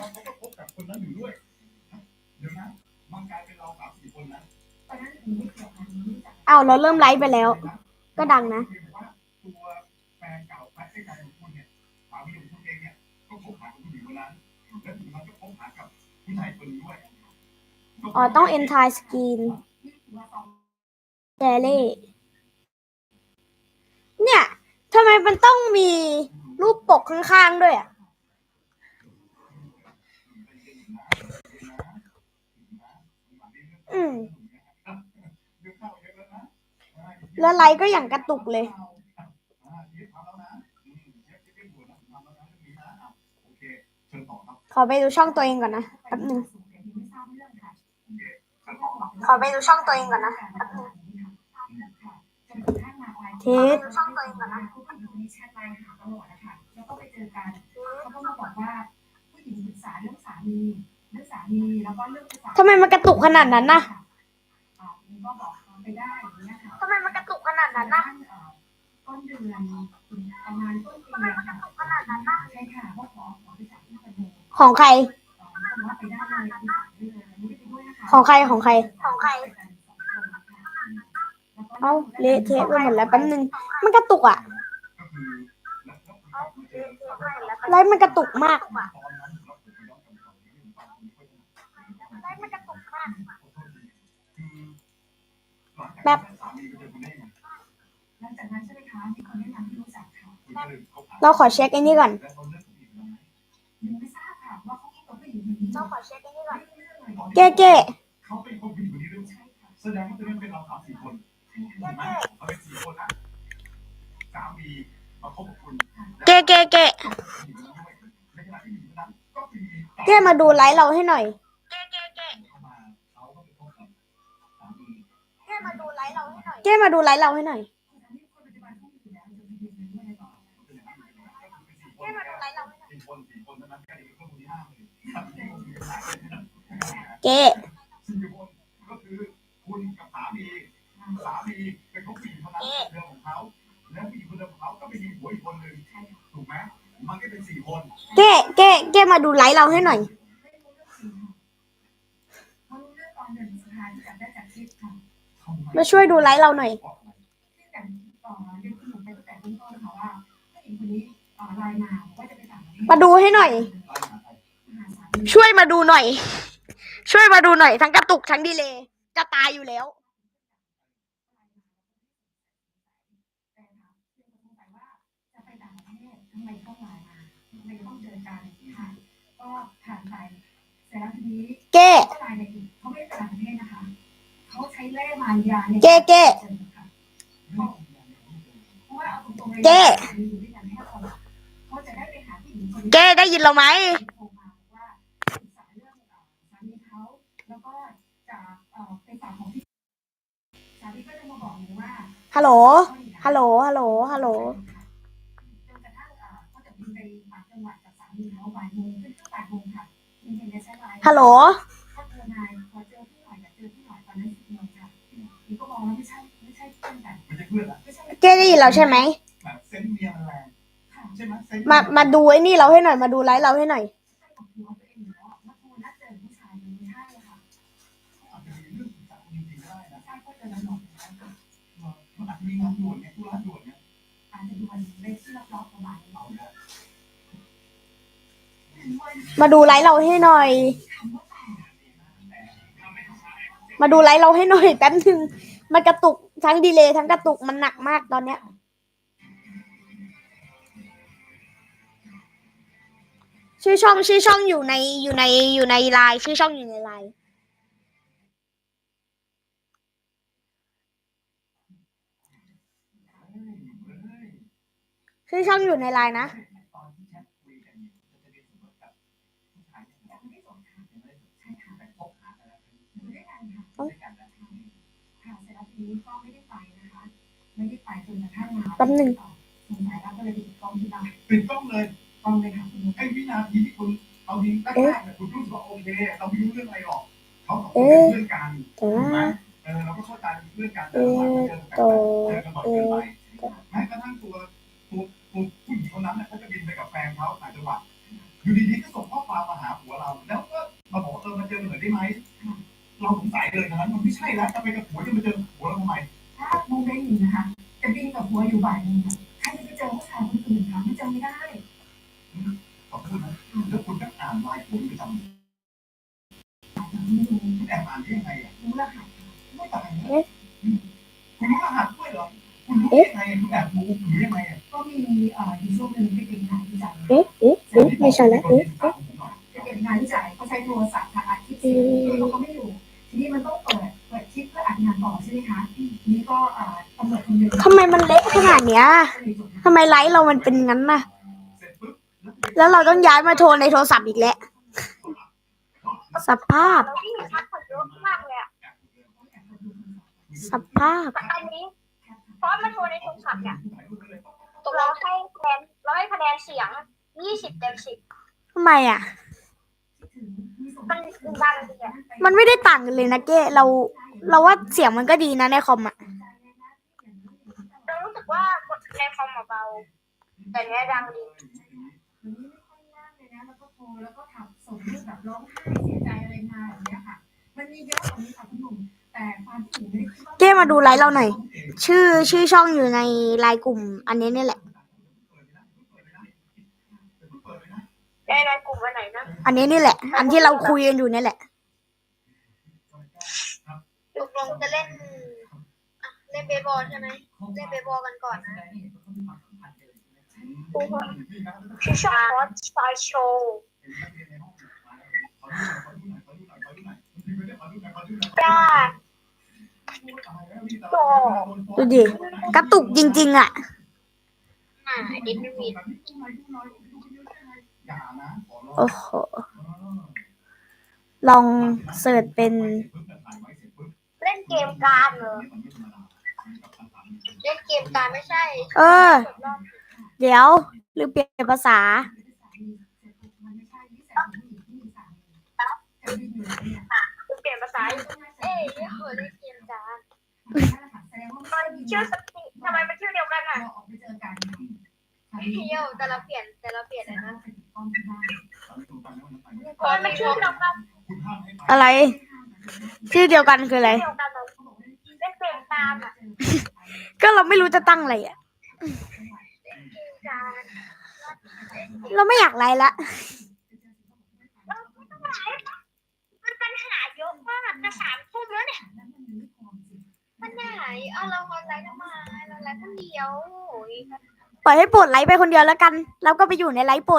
แล้วเขาก็พบกับคนนั้นอยู่ด้วยเดี๋ยวนะมันกลายเป็นเราสามสี่คนนะตอนนั้นหนูไม่เกี่ยวกันหนูไม่รู้จักเอาเราเริ่มไลฟ์ไปแล้ว ก็ดังนะตัวแฟนเก่าแฟนเก่าของคุณเนี่ยสามีของคุณเองเนี่ยก็คบหากับผู้หญิงคนนั้นแล้วถึงมันก็คบหากับผู้ชายคนนี้ด้วยอ๋อต้อง entire screen นี่คือว่าตอนเจเล่เนี่ยทำไมมันต้องมีรูปปกข้างๆด้วยอะ อืมเดี๋ยวเข้าเยอะแล้วนะแล้วไลฟ์ก็อย่างกระตุกเลยอ่าเดี๋ยวทำแล้วนะอืมเดี๋ยวจะเป็นหัวนะทำแล้วนะเรื่องนี้นะอะโอเคเชิญต่อครับขอไปดูช่องตัวเองก่อนนะแป๊บหนึงสูงแต่ยังไม่ทราบเรื่องค่ะเชิญต่อครับขอไปดูช่องตัวเองก่อนนะจนกระทั่งมาปลายเทสช่องตัวเองก่อนนะ ขนาดนั้นน่ะอ่าก็บอกไปได้อย่างเงี้ยค่ะทำไมมันกระตุกขนาดนั้นนะต้นเดือนประมาณต้นปีอะค่ะขนาดนั้นนะใช่ค่ะก็ขอขอไปจากที่คอนโดของใครบอกว่าไปได้เลยไปสั่งได้เลยอันนี้ไม่ไปด้วยนะคะของใครของใคร ของใคร เอ้าเละเทะไปหมดแล้วแป๊บนึง มันกระตุกอะก็คือแล้วแล้วคุณเจอไลฟ์มันกระตุกมาก แนะนำให้รู้จักค่ะคุณก็เลยคบหาเราขอเช็คไอ้นี่ก่อนแล้วเขาเลิกกับผู้หญิงคนนั้นไหมยังไม่ทราบค่ะว่าเขาคบกับผู้หญิงคนนี้เราขอเช็คไอ้นี่ก่อนไม่รู้เรื่องเลยเก้เก้เขาเป็นคนผู้หญิงคนนี้ด้วยใช่ค่ะแสดงว่าตอนนั้นเป็นเราสามสี่คนถูกไหมเราเป็นสี่คนนะสามีมาคบกับคุณเก้เก้เก้ในขณะที่ผู้หญิงคนนั้นก็มีเก้มาดูไลฟ์เราให้หน่อย เข้ามาเขาก็ไปคบกับสามี เก้มาดูไล ฟ์เราให้หน่อยเก้มาดูไลฟ์เราให้หน่อยคนปัจจุบันเขามีอยู่แล้วจะมีเงินเมื่อไรต่อเป็นอย่างนั้นเลยนะก็คือเป็นสี่คนเก้มาดูไลฟ์เราให้หน่อยสี่คนสี่คนเท่านั้นแค่นี้ก็คนที่ห้าเลยสามีก็มีหลายคนนะเก้สี่คนก็คือคุณกับสามีสามีเป็นผู้หญิงคนนั้นเรื่องของเขาแล้วผู้หญิงคนเดิมของเขาก็ไปมีผัวอีกคนหนึ่งถูกไหมมันก็เป็นสี่คนเก้เก้เก้มาดูไลฟ์เราให้หน่อย มาช่วยดูไลฟ์เราหน่อย มาดูให้หน่อย ช่วยมาดูหน่อย ช่วยมาดูหน่อย ทั้งกระตุกทั้งดีเลย์จะตายอยู่แล้วทำไมต้องมาทำไมต้องเจอกันค่ะก็ผ่ เก้เก้เก้เก้ได้ยินเราไหมฮัลโหล ฮัลโหล ฮัลโหล ฮัลโหลฮัลโหล เก้ได้ยินเราใช่ไหมแบบเซนส์เมียมันแรงค่ะใช่ไหมเซนส์มามาดูไอ้นี่เราให้หน่อยมาดูไลฟ์เราให้หน่อยใช่ของตัวตัวเองอยู่แล้วว่าโทรนัดเจอผู้ชายมันไม่ใช่ค่ะอาจจะมีเรื่องปรึกษาจริงๆได้นะใช่ก็เจอแล้วหนอกแล้วค่ะมันอาจจะมีงานด่วนเนี่ยธุระด่วนเนี่ยอาจจะดูมันเลขที่รอบๆประมาณนี้เอาละมาดูไลฟ์เราให้หน่อย มาดูไลฟ์เราให้หน่อยแป๊บนึงมันกระตุก ทั้งดีเลย์ทั้งกระตุกมันหนักมากตอนเนี้ย ชื่อช่องชื่อช่องอยู่ในอยู่ในอยู่ในไลน์ชื่อช่องอยู่ในไลน์ชื่อช่องอยู่ในไลน์นะ นี้ก็ไม่ได้ไปนะคะ ไม่ได้ไปจนกระทั่งมาแป๊บหนึ่ง สงสัยแล้วก็เลยปิดกล้องที่บ้ปิดกองเลยกล้องเลยค่ะคุไอ้วินาทีที่คุณเอาดิ้งแรกงเนี่ยคุณรู้สึกว่าโอเคเราไม่รู้เรื่องอะไรหรอกเขาสองคนเป็นเพื่องการแต่กไหมเออเราก็เข้าใจเป็นเพื่องการแต่ระหว่างที่องการไปเจกันบ่อยเกินไปแม้กระทั่งตัวตัวผู้หญิงคนนั้นเนี่ยเขาจะบินไปกับแฟนเขาต่างจังหวัดอยู่ดีๆก็ส่งข้อความมาหาหัวเรา แล้วก็มาบอกเออมาเจอหน่อยได้ไหมเราสงสัยเลยนะมันไม่ใช่แล้วจะไมกับผัวจะมาเจอ ลงบ่ถ้าบูเบนนะคะ จะบินกับหัวอยู่บ่ายนึงใครจะไปเจอผู้ชายคนอื่นคะไม่จำไม่ได้ขอบคุณนะแล้วคุณก็อ่านไลน์ผมไปจำไม่คุณแอบอ่านได้ยังไงอะรู้รหัสไม่ตายเลยคุณรู้รหัสด้วยเหรอคุณรู้ได้ไงคุณแอบรู้หรือยังไงอะก็มีอ่าอยู่ช่วงนึ่งที่เป็นทางที่จัดเอ๊ะเอ๊ะเอ๊ะไม่ใช่แล้วเอ๊ะ เละขนาดเนี้ยทำไมไลฟ์เรามันเป็นงั้นน่ะเสร็จปุ๊บแล้วเราต้องย้ายมาโทรในโทรศัพท์อีกแล้ว สภาพแล้วพี่ทักคนเยอะมากเลยอะสภาพแต่อันนี้เพราะมันโทรในโทรศัพท์เนี่ยเราให้คะแนนเราให้คะแนนเสียงยี่สิบเต็มสิบทำไมอะ มันดังดีอะมันไม่ได้ต่างกันเลยนะเก้เรา เราว่าเสียงมันก็ดีนะในคอมอะเรารู้สึกว่า ในคอมเบา แต่เนี้ยดังดีมันไม่ค่อยยากเลยนะแล้วก็โทรแล้วก็ขับส่งรูปแบบร้องไห้เสียใจอะไรมาแบบเนี้ยค่ะ มันมีเยอะกว่านี้ค่ะคุณหนุ่มแต่ความที่หนูไม่ได้คิดว่าเก้มาดูไลฟ์เราหน่อย ชื่อชื่อช่องอยู่ในไลน์กลุ่ม อันนี้นี่แหละในในกลุ่มวันไหนนะอันนี้นี่แหละ อันที่เราคุยกันอยู่นี่แหละตกลงจะเล่นอะเล่นเบสบอลใช่ไหมเล่นเบสบอลกันก่อนนะ ชื่อช่องคอสสไตล์โชว์จ้าโตดูดิ กระตุกจริง ๆ อะ อ่าดิสนีย์อย่านะขอร้องโอ้โห ลองเสิร์ชเป็น เล่นเกมการเหรอ เล่นเกมการไม่ใช่ เออ เดี๋ยวหรือเปลี่ยนภาษามันไม่ใช่นิสัยของผู้หญิงที่มีสามีแต่มีอยู่แล้วเนี่ยคุณเปลี่ยนภาษาอยู่เอ้ยเเคยเล่นเกมการแสดงว่ามันชื่อสติทำไมมันชื่อเดียวกันอะเราออกไปเจอกันเที่ยวแต่เราเปลี่ยนแต่เราเปลี่ยนแต่นะเราไปติดกล้องที่บ้านตอนมันชื่อเดียวกันอะไร ชื่อเดียวกันคืออะไร เดียวกันเราเล่นเกมการอะ ก็เราไม่รู้จะตั้งอะไรอะ เกมการ เราไม่อยากไลฟ์ละมันปัญหาเยอะมากจะสามทุ่มแล้วเนี่ยมันไหนเอาเราออนไลน์ทำไมเราไลน์คนเดียวโอ้ย ปล่อยให้โปรดไลฟ์ไปคนเดียวแล้วกัน แล้วก็ไปอยู่ในไลฟ์โปรด